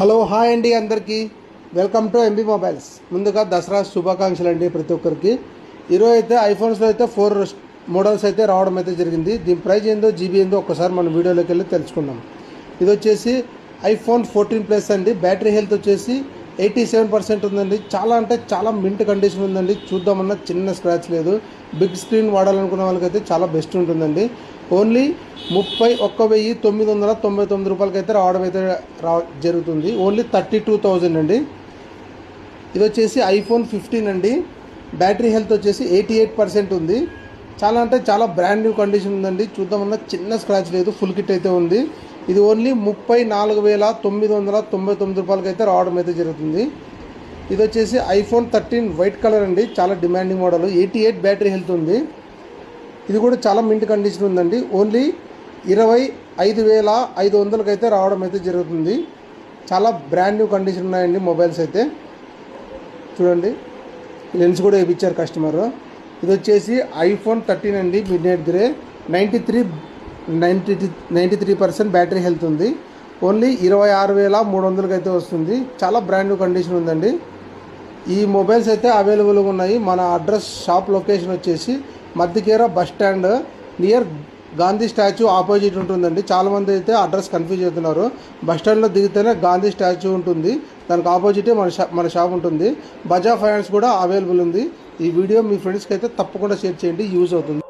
Hello hi అండి అందరికీ. Welcome to MB mobiles. ముందుగా దసరా శుభాకాంక్షలు అండి ప్రతి ఒక్కరికి. ఈరోజు అయితే ఐఫోన్స్లో అయితే ఫోర్ మోడల్స్ అయితే రావడం అయితే జరిగింది. దీని ప్రైస్ ఏందో జీబీ ఏందో ఒక్కసారి మనం వీడియోలోకి వెళ్ళి తెలుసుకుందాం. ఇది వచ్చేసి ఐఫోన్ ఫోర్టీన్ ప్లస్ అండి. బ్యాటరీ హెల్త్ వచ్చేసి ఎయిటీ సెవెన్ పర్సెంట్ ఉందండి. చాలా అంటే చాలా మింట్ కండిషన్ ఉందండి. చూద్దామన్నా చిన్న స్క్రాచ్ లేదు. బిగ్ స్క్రీన్ వాడాలనుకున్న వాళ్ళకైతే చాలా బెస్ట్ ఉంటుందండి. ఓన్లీ ముప్పై ఒక్క వెయ్యి తొమ్మిది వందల తొంభై తొమ్మిది రూపాయలకైతే రావడం అయితే రా జరుగుతుంది. ఓన్లీ థర్టీ టూ థౌజండ్ అండి. ఇది వచ్చేసి ఐఫోన్ ఫిఫ్టీన్ అండి. బ్యాటరీ హెల్త్ వచ్చేసి ఎయిటీ ఎయిట్ పర్సెంట్ ఉంది. చాలా అంటే చాలా బ్రాండ్ న్యూ కండిషన్ ఉందండి. చూద్దామన్నా చిన్న స్క్రాచ్ లేదు. ఫుల్ కిట్ అయితే ఉంది. ఇది ఓన్లీ ముప్పై నాలుగు వేల తొమ్మిది వందల తొంభై తొమ్మిది రూపాయలకి అయితే రావడం అయితే జరుగుతుంది. ఇది వచ్చేసి ఐఫోన్ థర్టీన్ వైట్ కలర్ అండి. చాలా demanding model eighty eight battery health ఉంది. ఇది కూడా చాలా మింట్ కండిషన్ ఉందండి. ఓన్లీ ఇరవై ఐదు వేల ఐదు వందలకి అయితే రావడం అయితే జరుగుతుంది. చాలా బ్రాండ్ న్యూ కండిషన్ ఉన్నాయండి మొబైల్స్ అయితే. చూడండి. లెన్స్ కూడా వేయించారు కస్టమర్ ఇది వచ్చేసి ఐఫోన్ థర్టీన్ అండి. Midnight grey ninety three ninety ninety three percent battery health ఉంది. ఓన్లీ ఇరవై ఆరు వేల మూడు వందలకి అయితే వస్తుంది. చాలా బ్రాండ్ న్యూ కండిషన్ ఉందండి. ఈ మొబైల్స్ అయితే అవైలబుల్గా ఉన్నాయి. మన అడ్రస్ షాప్ లొకేషన్ వచ్చేసి మధ్యకేర bus stand near Gandhi statue opposite ఉంటుందండి. చాలామంది అయితే అడ్రస్ కన్ఫ్యూజ్ అవుతున్నారు. బస్ స్టాండ్లో దిగితేనే గాంధీ స్టాచ్యూ ఉంటుంది. దానికి ఆపోజిటే మన షా మన షాప్ ఉంటుంది. బజా ఫైనాన్స్ కూడా అవైలబుల్ ఉంది. ఈ వీడియో మీ ఫ్రెండ్స్కి అయితే తప్పకుండా షేర్ చేయండి. యూజ్ అవుతుంది.